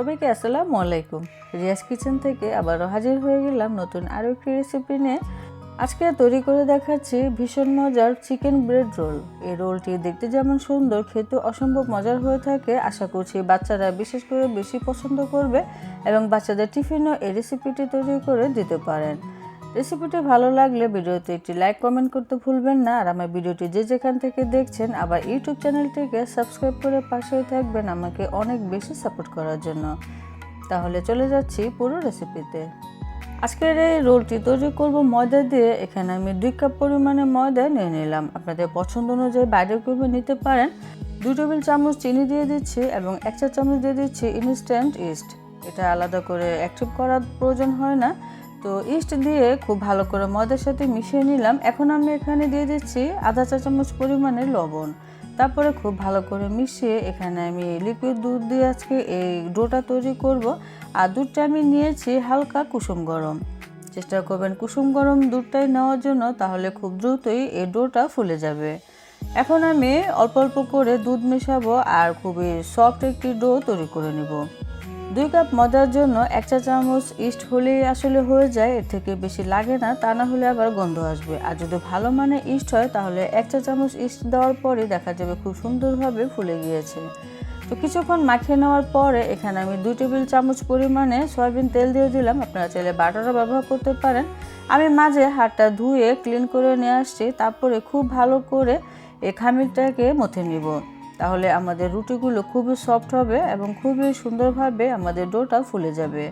সবাইকে আসসালামু আলাইকুম। রিয়াজ কিচেন থেকে আবারও হাজির হয়ে গেলাম নতুন আরও একটি রেসিপি নিয়ে। আজকে তৈরি করে দেখাচ্ছি ভীষণ মজার চিকেন ব্রেড রোল এই রোলটি দেখতে যেমন সুন্দর খেতে অসম্ভব মজার হয়ে থাকে। আশা করছি বাচ্চারা বিশেষ করে বেশি পছন্দ করবে এবং বাচ্চাদের টিফিনও এই রেসিপিটি তৈরি করে দিতে পারেন। রেসিপিটি ভালো লাগলে ভিডিওতে একটি লাইক কমেন্ট করতে ভুলবেন না। আর আমার ভিডিওটি যে যেখান থেকে দেখছেন, আবার ইউটিউব চ্যানেলটিকে সাবস্ক্রাইব করে পাশেই থাকবেন আমাকে অনেক বেশি সাপোর্ট করার জন্য। তাহলে চলে যাচ্ছি পুরো রেসিপিতে আজকের এই রোলটি তৈরি করব ময়দা দিয়ে। এখানে আমি দুই কাপ পরিমাণে ময়দা নিয়ে নিলাম। আপনাদের পছন্দ অনুযায়ী বাইরে করে নিতে পারেন। দুই টেবিল চামচ চিনি দিয়ে দিচ্ছি এবং এক চা চামচ দিয়ে দিচ্ছি ইনস্ট্যান্ট ইস্ট এটা আলাদা করে অ্যাক্টিভ করার প্রয়োজন হয় না। তো ইস্ট দিয়ে খুব ভালো করে ময়দার সাথে মিশিয়ে নিলাম। এখন আমি এখানে দিয়ে দিচ্ছি আধা চা চামচ পরিমাণে লবণ। তারপরে খুব ভালো করে মিশিয়ে এখানে আমি লিকুইড দুধ দিয়ে আজকে এই ডোটা তৈরি করব। আর দুধটা আমি নিয়েছি হালকা কুসুম গরম। চেষ্টা করবেন কুসুম গরম দুধটাই নেওয়ার জন্য, তাহলে খুব দ্রুতই এই ডোটা ফুলে যাবে। এখন আমি অল্প অল্প করে দুধ মেশাবো আর খুবই সফট একটি ডো তৈরি করে নেব। দুই কাপ মজার জন্য এক চা চামচ ইস্ট হলেই আসলে হয়ে যায়, এর থেকে বেশি লাগে না, তা না হলে আবার গন্ধ আসবে। আর যদি ভালো মানে ইস্ট হয়, তাহলে এক চা চামচ ইস্ট দেওয়ার পরে দেখা যাবে খুব সুন্দরভাবে ফুলে গিয়েছে। তো কিছুক্ষণ মাখিয়ে নেওয়ার পরে এখানে আমি দুই টেবিল চামচ পরিমাণে সয়াবিন তেল দিয়ে দিলাম। আপনারা চাইলে বাটারও ব্যবহার করতে পারেন। আমি মাঝে হাতটা ধুয়ে ক্লিন করে নিয়ে আসছি, তারপরে খুব ভালো করে এই খামিরটাকে মথে নিব। তাহলে আমাদের রুটিগুলো খুবই সফট হবে এবং খুবই সুন্দরভাবে আমাদের ডোটা ফুলে যাবে।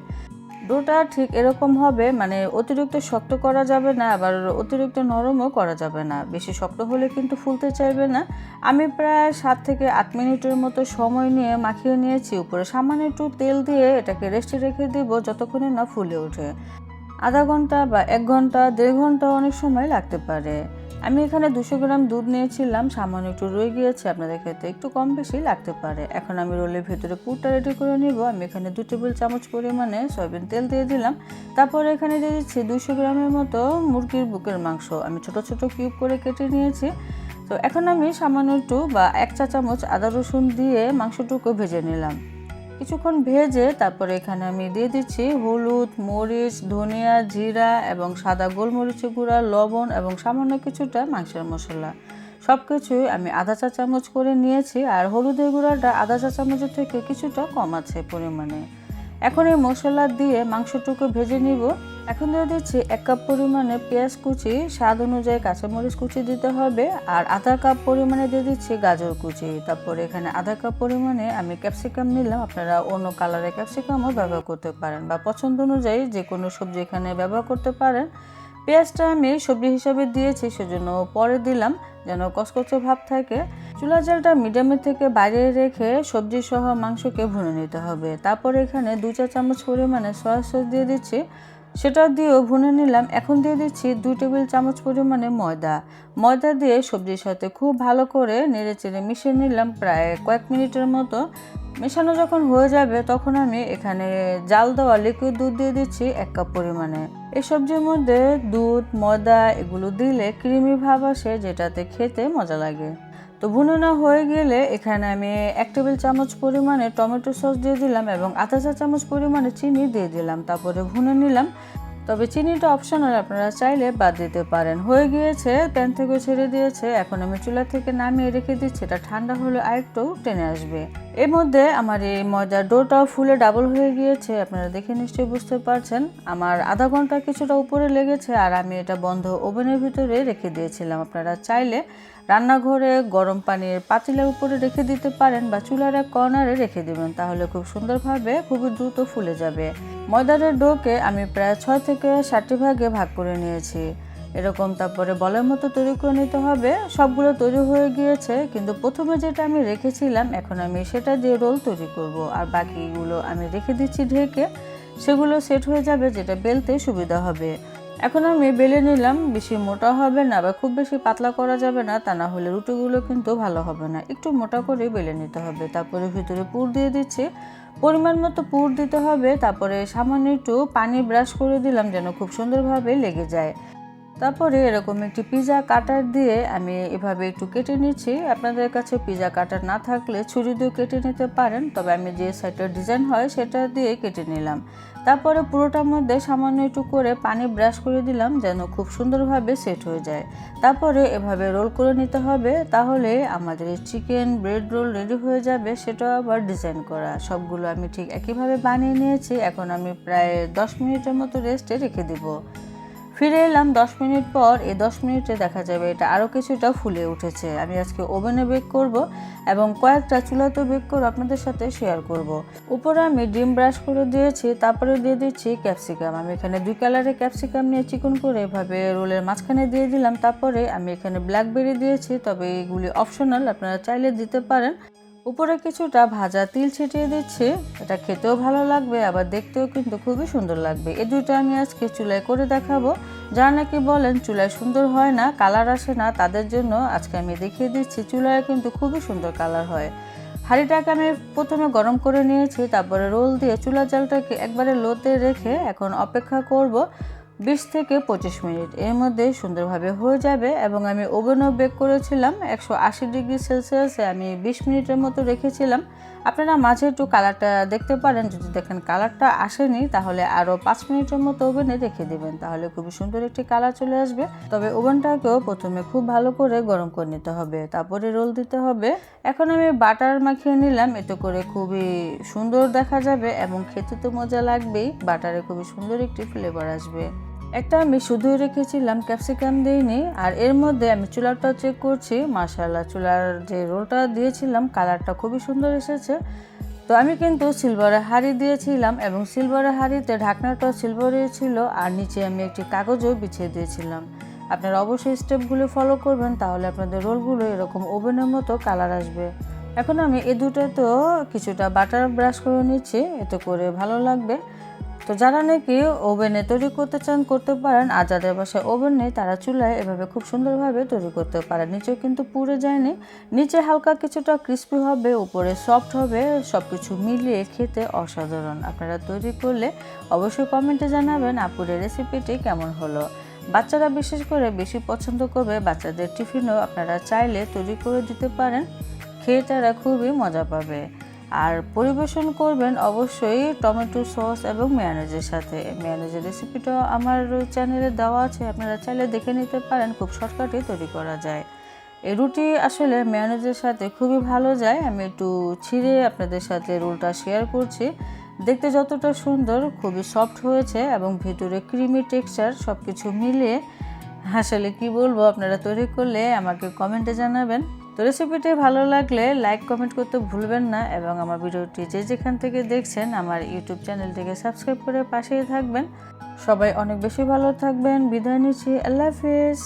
ডোটা ঠিক এরকম হবে মানে অতিরিক্ত শক্ত করা যাবে না, আবার অতিরিক্ত নরমও করা যাবে না। বেশি শক্ত হলে কিন্তু ফুলতে চাইবে না। আমি প্রায় সাত থেকে আট মিনিটের মতো সময় নিয়ে মাখিয়ে নিয়েছি। উপরে সামান্য একটু তেল দিয়ে এটাকে রেস্টে রেখে দিব, যতক্ষণে না ফুলে ওঠে। আধা ঘণ্টা বা এক ঘণ্টা, দেড় ঘণ্টা অনেক সময় লাগতে পারে। আমি এখানে দুশো গ্রাম দুধ নিয়েছিলাম, সামান্য একটু রয়ে গিয়েছে, আপনাদের ক্ষেত্রে একটু কম বেশি লাগতে পারে। এখন আমি রোলের ভেতরে পুরটা রেডি করে নিব। আমি এখানে দু টেবিল চামচ পরিমাণে সয়াবিন তেল দিয়ে দিলাম। তারপরে এখানে দিয়ে দিচ্ছি দুশো গ্রামের মতো মুরগির বুকের মাংস। আমি ছোট ছোট কিউব করে কেটে নিয়েছি। তো এখন আমি সামান্য একটু বা এক চা চামচ আদা রসুন দিয়ে মাংসটুকু ভেজে নিলাম। কিছুক্ষণ ভেজে তারপরে এখানে আমি দিয়ে দিচ্ছি হলুদ, মরিচ, ধনিয়া, জিরা এবং সাদা গোলমরিচের গুঁড়া, লবণ এবং সামান্য কিছুটা মাংসের মশলা। সব কিছুই আমি আধা চা চামচ করে নিয়েছি আর হলুদের গুঁড়াটা আধা চা চামচের থেকে কিছুটা কম আছে পরিমাণে। এখন এই মশলা দিয়ে মাংসটুকু ভেজে নিব। এখন দিয়ে দিচ্ছি এক কাপ পরিমাণে পেঁয়াজ কুচি, স্বাদ অনুযায়ী কাঁচামরিচ কুচি দিতে হবে আর আধা কাপ পরিমাণে দিয়ে দিচ্ছি গাজর কুচি। তারপরে এখানে আধা কাপ পরিমাণে আমি ক্যাপসিকাম নিলাম। আপনারা অন্য কালারের ক্যাপসিকামও ব্যবহার করতে পারেন বা পছন্দ অনুযায়ী যে কোনো সবজি এখানে ব্যবহার করতে পারেন। পেঁয়াজটা আমি সবজি হিসাবে দিয়েছি, সেজন্য পরে দিলাম যেন কসকচে ভাব থাকে। চুলা জালটা মিডিয়ামের থেকে বাইরে রেখে সবজি সহ মাংসকে ভুনে নিতে হবে। তারপরে এখানে দু চা চামচ পরিমাণে সয়া সস দিয়ে দিচ্ছি। সেটা দিয়েও ভুনে নিলাম। এখন দিয়ে দিচ্ছি দুই টেবিল চামচ পরিমাণে ময়দা। ময়দা দিয়ে সবজির সাথে খুব ভালো করে নেড়ে চেড়ে মিশিয়ে নিলাম প্রায় কয়েক মিনিটের মতো। মেশানো যখন হয়ে যাবে তখন আমি এখানে জাল দেওয়া লিকুইড দুধ দিয়ে দিচ্ছি এক কাপ পরিমাণে। এই সবজির মধ্যে দুধ, ময়দা এগুলো দিলে ক্রিমি ভাব আসে যেটাতে খেতে মজা লাগে। তো ভুনোনা হয়ে গেলে এখানে আমি এক টেবিল চামচ পরিমাণে টমেটো সস দিয়ে দিলাম এবং আধা চা চামচ পরিমাণে চিনি দিয়ে দিলাম। তারপরে ভুনে নিলাম। তবে চিনিটা অপশনাল আপনারা চাইলে বাদ দিতে পারেন। হয়ে গিয়েছে প্যান থেকে ছেড়ে দিয়েছে। এখন আমি চুলা থেকে নামিয়ে রেখে দিচ্ছি। এটা ঠান্ডা হলে আরেকটু টেনে আসবে। এর মধ্যে আমার এই ময়দার ডোটাও ফুলে ডাবল হয়ে গিয়েছে, আপনারা দেখে নিশ্চয়ই বুঝতে পারছেন। আমার আধা ঘণ্টা কিছুটা উপরে লেগেছে আর আমি এটা বন্ধ ওভেনের ভিতরে রেখে দিয়েছিলাম। আপনারা চাইলে রান্নাঘরে গরম পানির পাতিলের উপরে রেখে দিতে পারেন বা চুলার এক কর্নারে রেখে দেবেন, তাহলে খুব সুন্দরভাবে খুবই দ্রুত ফুলে যাবে। ময়দারের ডোকে আমি প্রায় ছয় থেকে ষাটটি ভাগে ভাগ করে নিয়েছি। এরকম তারপরে বলের মতো তৈরি করে নিতে হবে। সবগুলো তৈরি হয়ে গিয়েছে, কিন্তু প্রথমে যেটা আমি রেখেছিলাম, এখন আমি সেটা দিয়ে রোল তৈরি করব। আর বাকিগুলো আমি রেখে দিচ্ছি ঢেকে, সেগুলো সেট হয়ে যাবে, যেটা বেলতে সুবিধা হবে। এখন আমি বেলে নিলাম, বেশি মোটা হবে না বা খুব বেশি পাতলা করা যাবে না, তা না হলে রুটিগুলো কিন্তু ভালো হবে না। একটু মোটা করে বেলে নিতে হবে। তারপরে ভিতরে পুর দিয়ে দিচ্ছি। পরিমাণ মতো পুর দিতে হবে। তারপরে সামান্য একটু পানি ব্রাশ করে দিলাম, যেন খুব সুন্দরভাবে লেগে যায়। তারপরে এরকম একটি পিজা কাটার দিয়ে আমি এভাবে একটু কেটে নিচ্ছি। আপনাদের কাছে পিজা কাটার না থাকলে ছুরি দিয়ে কেটে নিতে পারেন, তবে আমি যে সাইডটা ডিজাইন হয় সেটা দিয়ে কেটে নিলাম। তারপরে পুরোটার মধ্যে সামান্য একটু করে পানি ব্রাশ করে দিলাম যেন খুব সুন্দরভাবে সেট হয়ে যায়। তারপরে এভাবে রোল করে নিতে হবে, তাহলে আমাদের চিকেন ব্রেড রোল রেডি হয়ে যাবে, সেটা আবার ডিজাইন করা। সবগুলো আমি ঠিক একইভাবে বানিয়ে নিয়েছি, এখন আমি প্রায় দশ মিনিটের মতো রেস্টে রেখে দেবো। ফিরে এলাম দশ মিনিট পর এই দশ মিনিটে দেখা যাবে এটা আরও কিছুটা ফুলে উঠেছে। আমি আজকে ওভেনে বেক করব এবং কয়েকটা চুলাতে বেক করে আপনাদের সাথে শেয়ার করব। উপরে আমি ডিম ব্রাশ করে দিয়েছি, তারপরে দিয়ে দিচ্ছি ক্যাপসিকাম। আমি এখানে দুই কালারের ক্যাপসিকাম নিয়ে চিকন করে এভাবে রোলের মাঝখানে দিয়ে দিলাম। তারপরে আমি এখানে ব্ল্যাকবেরি দিয়েছি, তবে এগুলি অপশনাল, আপনারা চাইলে দিতে পারেন। উপরে কিছুটা ভাজা তিল ছিটিয়ে দিচ্ছি। এটা খেতেও ভালো লাগবে, আবার দেখতেও কিন্তু খুবই সুন্দর লাগবে। এই দুটো আমি আজকে চুলায় করে দেখাবো। যারা নাকি বলেন চুলায় সুন্দর হয় না, কালার আসে না, তাদের জন্য আজকে আমি দেখিয়ে দিচ্ছি চুলায় কিন্তু খুবই সুন্দর কালার হয়। হাঁড়িটাকে আমি প্রথমে গরম করে নিয়েছি, তারপরে রোল দিয়ে চুলা জালটাকে একবারে লোতে রেখে এখন অপেক্ষা করব। বিশ থেকে পঁচিশ মিনিট। এর মধ্যে সুন্দরভাবে হয়ে যাবে এবং আমি ওভেনও বেক করেছিলাম, একশো আশি ডিগ্রি সেলসিয়াসে আমি বিশ মিনিটের মতো রেখেছিলাম। আপনারা মাঝে একটু কালারটা দেখতে পারেন, যদি দেখেন কালারটা আসেনি, তাহলে আরও পাঁচ মিনিটের মতো ওভেনে রেখে দেবেন, তাহলে খুবই সুন্দর একটি কালার চলে আসবে। তবে ওভেনটাকেও প্রথমে খুব ভালো করে গরম করে নিতে হবে, তারপরে রোল দিতে হবে। এখন আমি বাটার মাখিয়ে নিলাম, এতে করে খুবই সুন্দর দেখা যাবে এবং খেতে তো মজা লাগবেই, বাটারে খুবই সুন্দর একটি ফ্লেভার আসবে। একটা আমি শুধু রেখেছিলাম ক্যাপসিকাম দিইনি, আর এর মধ্যে আমি চুলাটা চেক করছি মাশাল্লাহ চুলার যে রোলটা দিয়েছিলাম কালারটা খুবই সুন্দর এসেছে। তো আমি কিন্তু সিলভারের হাঁড়ি দিয়েছিলাম এবং সিলভারের হাঁড়িতে ঢাকনাটাও সিলভারের ছিল, আর নিচে আমি একটি কাগজও বিছিয়ে দিয়েছিলাম। আপনারা অবশ্যই স্টেপগুলো ফলো করবেন, তাহলে আপনাদের রোলগুলো এরকম ওভেনের মতো কালার আসবে। এখন আমি এই দুটোতেও কিছুটা বাটার ব্রাশ করে নিচ্ছি, এতে করে ভালো লাগবে। তো যারা নাকি ওভেনে তৈরি করতে চান, করতে পারেন। আর যাদের বাসায় ওভেন নেই, তারা চুলায় এভাবে খুব সুন্দরভাবে তৈরি করতে পারেন। নিচেও কিন্তু পুড়ে যায়নি। নিচে হালকা কিছুটা ক্রিস্পি হবে, উপরে সফট হবে। সব কিছু মিলিয়ে খেতে অসাধারণ। আপনারা তৈরি করলে অবশ্যই কমেন্টে জানাবেন আপুরের রেসিপিটি কেমন হলো। বাচ্চারা বিশেষ করে বেশি পছন্দ করবে, বাচ্চাদের টিফিনও আপনারা চাইলে তৈরি করে দিতে পারেন। খেয়ে তারা খুবই মজা পাবে। আর পরিবেশন করবেন অবশ্যই টমেটো সস এবং মেয়ানেজের সাথে। মেয়ানেজের রেসিপিটা আমার চ্যানেলে দেওয়া আছে, আপনারা চাইলে দেখে নিতে পারেন, খুব শর্টকাটে তৈরি করা যায়। এই রুটি আসলে মেয়ানেজের সাথে খুবই ভালো যায়, আমি একটু ছিঁড়ে আপনাদের সাথে রোলটা শেয়ার করছি। দেখতে যতটা সুন্দর, খুবই সফট হয়েছে এবং ভেতরে ক্রিমি টেক্সচার সব কিছু মিলিয়ে, আসলে কি বলব, আপনারা তৈরি করলে আমাকে কমেন্টে জানাবেন। তো রেসিপিটি ভালো লাগলে লাইক কমেন্ট করতে ভুলবেন না এবং আমার ভিডিওটি যে যেখান থেকে দেখছেন আমার ইউটিউব চ্যানেলটিকে সাবস্ক্রাইব করে পাশেই থাকবেন। সবাই অনেক বেশি ভালো থাকবেন। বিদায় নিচ্ছি। আল্লাহ হাফিজ।